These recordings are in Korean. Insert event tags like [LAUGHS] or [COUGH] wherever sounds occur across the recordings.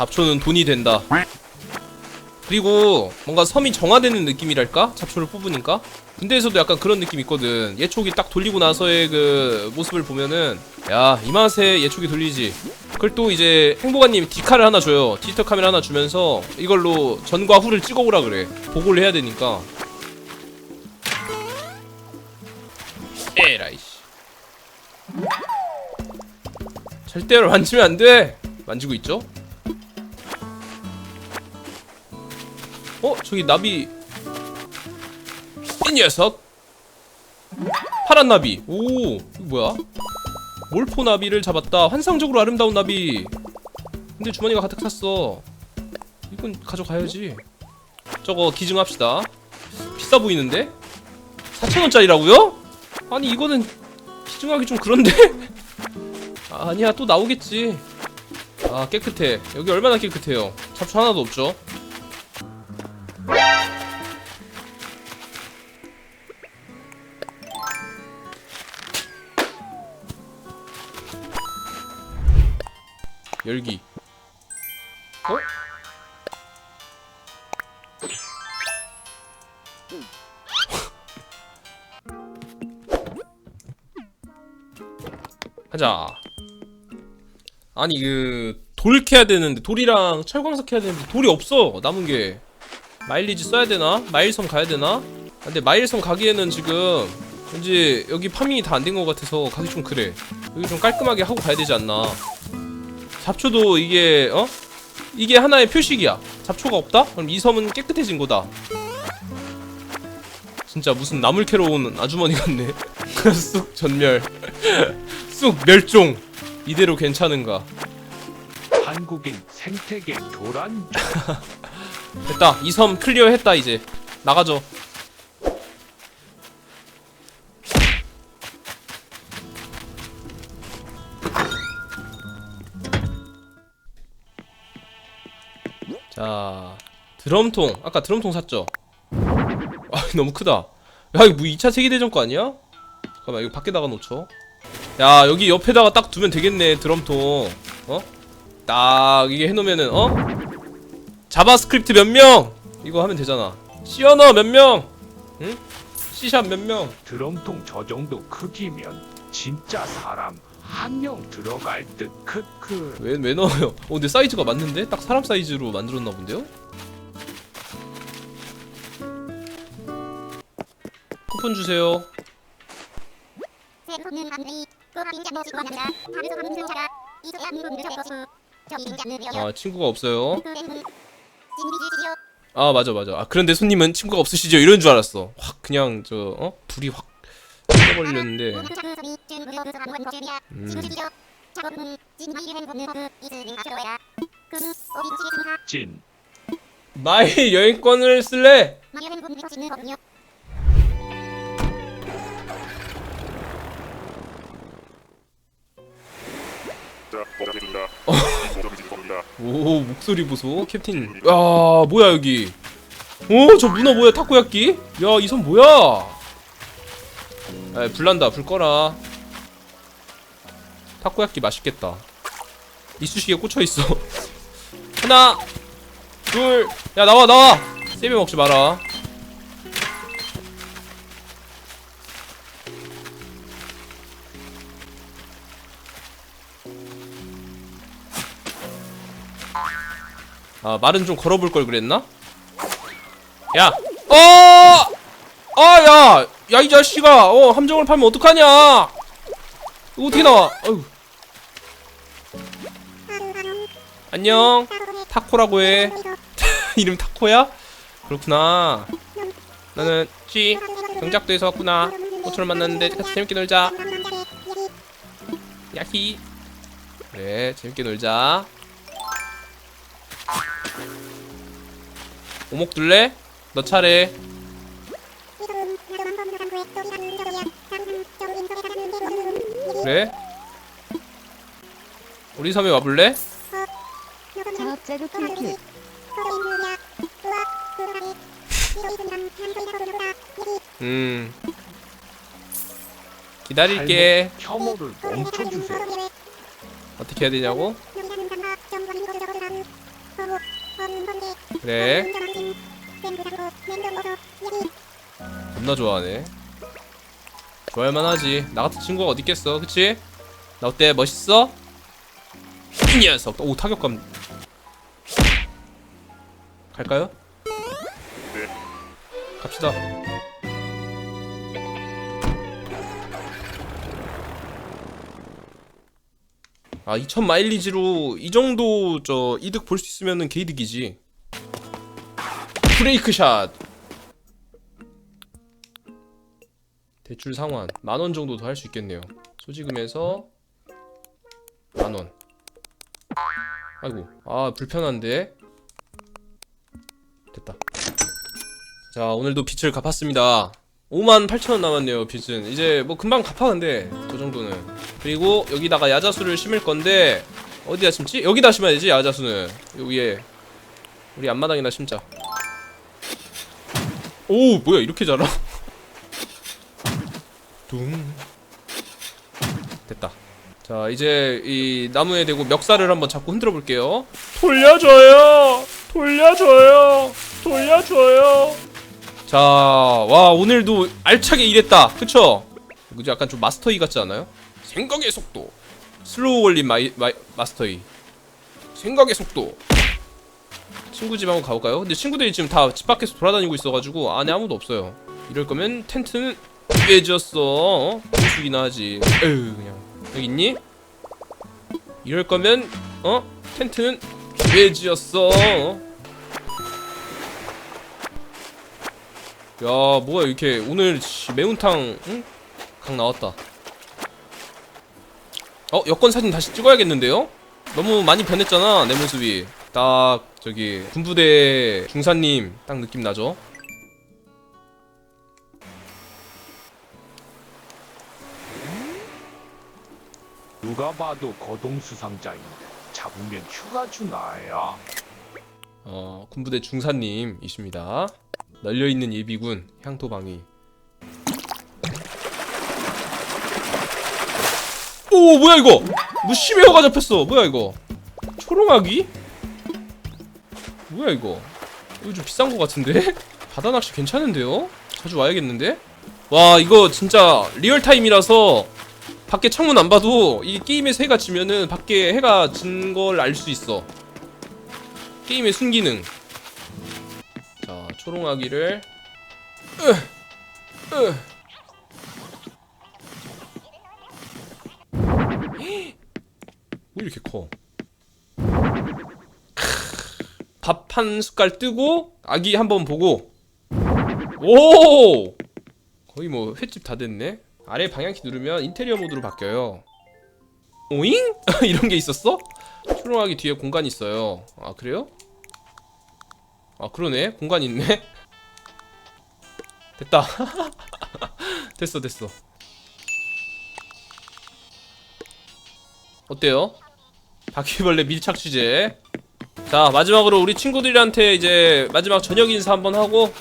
잡초는 돈이 된다. 그리고 뭔가 섬이 정화되는 느낌이랄까? 잡초를 뽑으니까? 군대에서도 약간 그런 느낌 있거든. 예촉이 딱 돌리고 나서의 그 모습을 보면은 야, 이 맛에 예촉이 돌리지. 그걸 또 이제 행복아님 디카를 하나 줘요. 디지털 카메라 하나 주면서 이걸로 전과 후를 찍어오라 그래. 보고를 해야 되니까. 에라이씨. 절대로 만지면 안 돼. 만지고 있죠? 어? 저기 나비. 이 녀석. 파란 나비. 오 뭐야? 몰포 나비를 잡았다. 환상적으로 아름다운 나비. 근데 주머니가 가득 찼어. 이건 가져가야지. 저거 기증합시다. 비싸 보이는데? 4천원짜리라고요? 아니 이거는 기증하기 좀 그런데? 아, [LAUGHS] 아니야 또 나오겠지. 아 깨끗해. 여기 얼마나 깨끗해요? 잡초 하나도 없죠 열기 어? 하자 아니 그 돌 캐야 되는데 돌이랑 철광석 캐야 되는데 돌이 없어 남은 게 마일리지 써야 되나? 마일섬 가야 되나? 아, 근데 마일섬 가기에는 지금 왠지 여기 파밍이 다 안 된 것 같아서 가기 좀 그래 여기 좀 깔끔하게 하고 가야 되지 않나 잡초도 이게 어? 이게 하나의 표식이야. 잡초가 없다? 그럼 이 섬은 깨끗해진 거다. 진짜 무슨 나물 캐러 온 아주머니 같네. [LAUGHS] 쑥 전멸. [LAUGHS] 쑥 멸종. 이대로 괜찮은가? 한국인 생태계 교란? [LAUGHS] 됐다. 이 섬 클리어 했다 이제. 나가죠 드럼통 아까 드럼통 샀죠 아 너무 크다 야 이거 뭐 2차 세계대전 거 아니야? 잠깐만 이거 밖에다가 놓죠 야 여기 옆에다가 딱 두면 되겠네 드럼통 어? 딱 이게 해놓으면은 어? 자바스크립트 몇 명? 이거 하면 되잖아. 시어너 몇 명? 응? C샵 몇 명? 드럼통 저 정도 크기면 진짜 사람 한 명 들어갈 듯 크크 왜, 왜 넣어요? 어, 근데 사이즈가 맞는데? 딱 사람 사이즈로 만들었나 본데요? 쿠폰 주세요. 느려 아, 친구가 없어요. 진비지지요 아, 맞아, 맞아. 아, 그런데 손님은 친구가 없으시죠? 이런 줄 알았어. 확, 그냥, 저, 어? 불이 확, 준 무료 그서 한권 줄이야 음. 지구지지요 작업은 오 목소리 보소. 캡틴. 야 뭐야 여기? 오저 문어 뭐야? 타코야끼? 야이손 뭐야? 에 불난다. 불 꺼라. 타코야끼 맛있겠다. 이쑤시개 꽂혀있어. [LAUGHS] 하나 둘 야 나와 나와. 세배 먹지 마라 아 말은 좀 걸어볼 걸 그랬나? 야, 어, 아, 야, 야 이 자식아, 어 함정을 팔면 어떡하냐? 이거 어떻게 나와? 어휴. 안녕, 타코라고 해. [LAUGHS] 이름 타코야? 그렇구나. 나는 쥐 경작도에서 왔구나. 호철 만났는데 같이 재밌게 놀자. 야히. 그래, 재밌게 놀자. 오목 둘래? 너 차례. 그래? 우리 섬에 와볼래? 자업자도 킬킬 음. 기다릴게. 혐오를 멈춰주세요 어떻게 해야 되냐고? 그래. 겁나 좋아하네. 좋아할만 하지. 나 같은 친구가 어디 있겠어? 그치? 나 어때? 멋있어? 이 녀석. 오 타격감. 갈까요? 네. 갑시다. 아 2000 마일리지로 이 정도 저 이득 볼 수 있으면은 개이득이지 브레이크 샷. 대출 상환. 만원 정도 더 할 수 있겠네요. 소지금에서 만원. 아이고 아 불편한데. 됐다. 자 오늘도 빚을 갚았습니다. 5만 8천원 남았네요 빚은. 이제 뭐 금방 갚아 근데. 저 정도는. 그리고 여기다가 야자수를 심을 건데 어디다 심지? 여기다 심어야 되지 야자수는. 요 위에. 우리 앞마당이나 심자 오 뭐야 이렇게 자라 둥. 됐다. 자 이제 이 나무에 대고 멱살을 한번 잡고 흔들어 볼게요. 돌려줘요! 돌려줘요! 돌려줘요! 자 와 오늘도 알차게 일했다. 그쵸? 이거 약간 좀 마스터이 같지 않아요? 생각의 속도. 슬로우 걸린 마이, 마이, 마스터이. 생각의 속도 친구 집 한번 가볼까요? 근데 친구들이 지금 다 집 밖에서 돌아다니고 있어가지고 안에 아무도 없어요 이럴 거면 텐트는 왜 지었어? 죽이나 하지 에휴 그냥 여기 있니? 이럴 거면 어? 텐트는 왜 지었어? 야 뭐야 이렇게 오늘 씨, 매운탕 응? 강 나왔다 어 여권 사진 다시 찍어야겠는데요? 너무 많이 변했잖아 내 모습이 딱 저기 군부대 중사님 딱 느낌 나죠? 누가 봐도 거동 수상자인데 잡으면 휴가 주나야. 어 군부대 중사님이십니다 널려있는 예비군 향토방위 오 뭐야 이거 무심해어가 잡혔어 뭐야 이거 초롱아기? 뭐야 이거 이거 좀 비싼 거 같은데? [LAUGHS] 바다 낚시 괜찮은데요? 자주 와야겠는데? 와 이거 진짜 리얼타임이라서 밖에 창문 안 봐도 이 게임에서 해가 지면은 밖에 해가 진 걸 알 수 있어 게임의 순기능 자 초롱아기를 으, 으. [GASPS] 왜 이렇게 커? 한 숟갈 뜨고 아기 한 번 보고. 오 거의 뭐 횟집 다 됐네. 아래 방향키 누르면 인테리어 모드로 바뀌어요. 오잉? [LAUGHS] 이런 게 있었어? 초롱아기 뒤에 공간 있어요. 아 그래요? 아 그러네. 공간 있네. [LAUGHS] 됐다. [LAUGHS] 됐어 됐어. 어때요? 바퀴벌레 밀착 취재 자 마지막으로 우리 친구들한테 이제 마지막 저녁 인사 한번 하고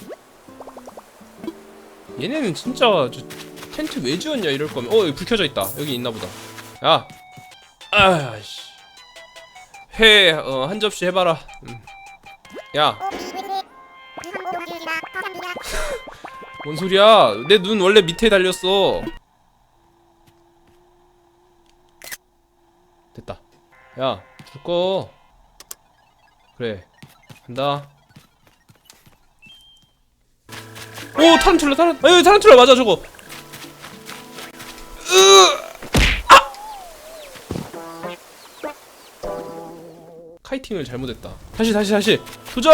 얘네는 진짜 저 텐트 왜 지었냐 이럴 거면 어 여기 불 켜져 있다 여기 있나 보다 야 아씨 회한 접시 해봐라 음. 야 [LAUGHS] 뭔 소리야? 내 눈 원래 밑에 달렸어. 됐다. 야, 불 꺼. 그래. 간다. 오, 타란툴라, 타란, 아유, 타란툴라 맞아, 저거. 으! 카이팅을 잘못했다. 다시, 다시, 다시. 도전!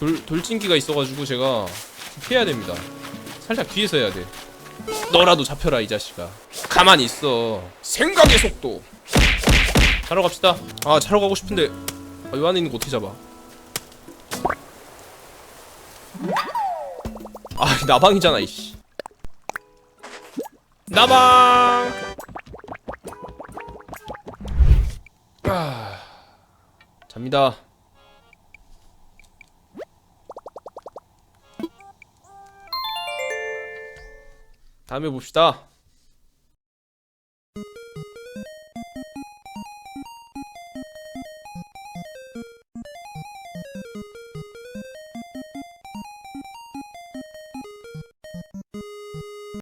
돌, 돌진기가 있어가지고 제가 피해야 됩니다. 살짝 뒤에서 해야 돼. 너라도 잡혀라 이 자식아. 가만히 있어. 생각의 속도. 자러 갑시다. 아 자러 가고 싶은데 아, 요 안에 있는 거 어떻게 잡아? 아 [LAUGHS] 나방이잖아 이씨. 나방. 아 잡니다. 다음에 봅시다.